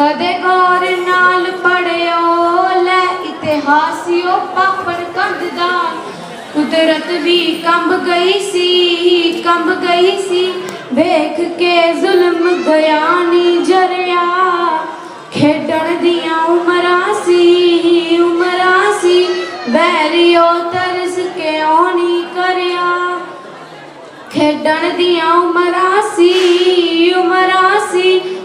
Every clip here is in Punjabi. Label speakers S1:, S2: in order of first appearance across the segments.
S1: ਕਦੇ ਗੌਰ ਨਾਲ ਪੜਿਓ, ਲੈ ਇਤਿਹਾਸਿਓ ਪਾਪਣ ਕੰਧ ਕੁਦਰਤ ਵੀ ਕੰਬ ਗਈ ਸੀ, ਕੰਬ ਗਈ ਸੀ। ਵੇਖ ਕੇ ਜ਼ੁਲਮ ਗਿਆ ਜਰਿਆ। ਖੇਡਣ ਦੀਆਂ ਉਮਰਾਂ ਸੀ ਉਮਰਾਂ ਸੀ। ਬੈਰੀਓ ਤਰਸ ਕੇ ਆਉਣੀ ਕਰਿਆ? ਖੇਡਣ ਦੀਆਂ ਉਮਰਾਂ ਸੀ ਉਮਰਾਂ ਸੀ।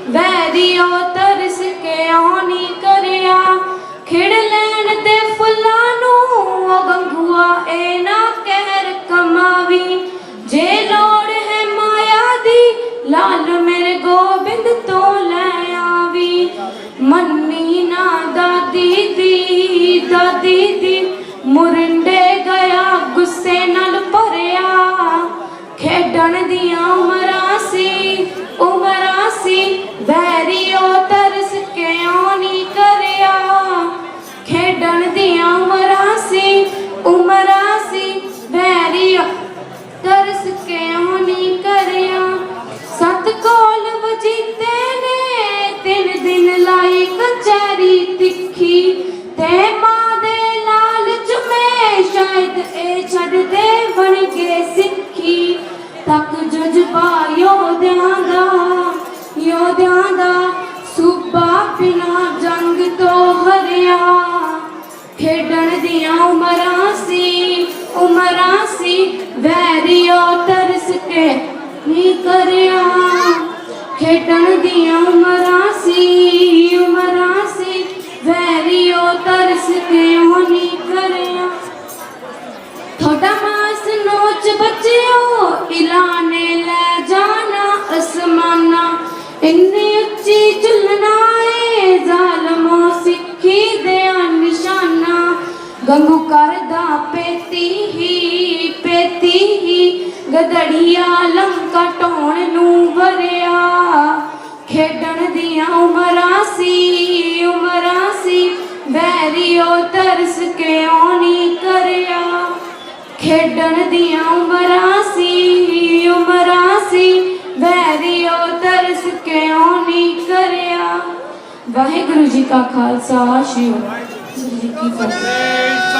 S1: ਬਣ ਸਿੱਖੀ ਤੱਕ ਜਜ਼ਬਾ ਯੋਧਿਆਂ ਦਾ ਯੋਧਿਆਂ ਦਾ ਸੂਬਾ ਬਿਨਾ ਜੰਗ ਤੋਂ ਹਰਿਆ। ਖੇਡਣ ਦੀਆਂ ਉਮਰਾਂ ਸੀ ਉਮਰਾਂ ਸੀ, ਵੈਰੀਓ ਤਰਸ ਕੇ ਨੀ ਕਰਿਆ। ਖੇਡਣ ਦੀਆਂ ਉਮਰਾਂ ਸੀ ਉਮਰਾਂ ਸੀ, ਵੈਰੀਓ ਤਰਸ ਕਿਉਂ ਇੰਨੀ ਉੱਚੀ ਝੁਲਣਾ ਏ, ਜ਼ਾਲਮੋ ਸਿੱਖੀ ਦੇ ਨਿਸ਼ਾਨਾ। ਗੰਗੂ ਕਰਦਾ ਪੇਤੀ ਹੀ ਪੇਤੀ ਹੀ, ਗਦੜੀਆ ਲੰਕਾ ਢੋਣ ਨੂੰ ਵਰਿਆ। ਖੇਡਣ ਦੀਆਂ ਉਮਰਾਂ ਸੀ ਉਮਰਾਂ ਸੀ ਵੈਰੀਓ ਤਰਸ ਕਿਉਂ ਨਹੀਂ ਕਰਿਆ। ਖੇਡਣ ਦੀਆਂ ਉਮਰਾਂ ਤਰਸ ਕਿਉਂ ਨਹੀਂ ਕਰਿਆ। ਵਾਹਿਗੁਰੂ ਜੀ ਕਾ ਖਾਲਸਾ ਸ੍ਰੀ ਵਾਹਿਗੁਰੂ ਜੀ ਕੀ ਫਤਿਹ।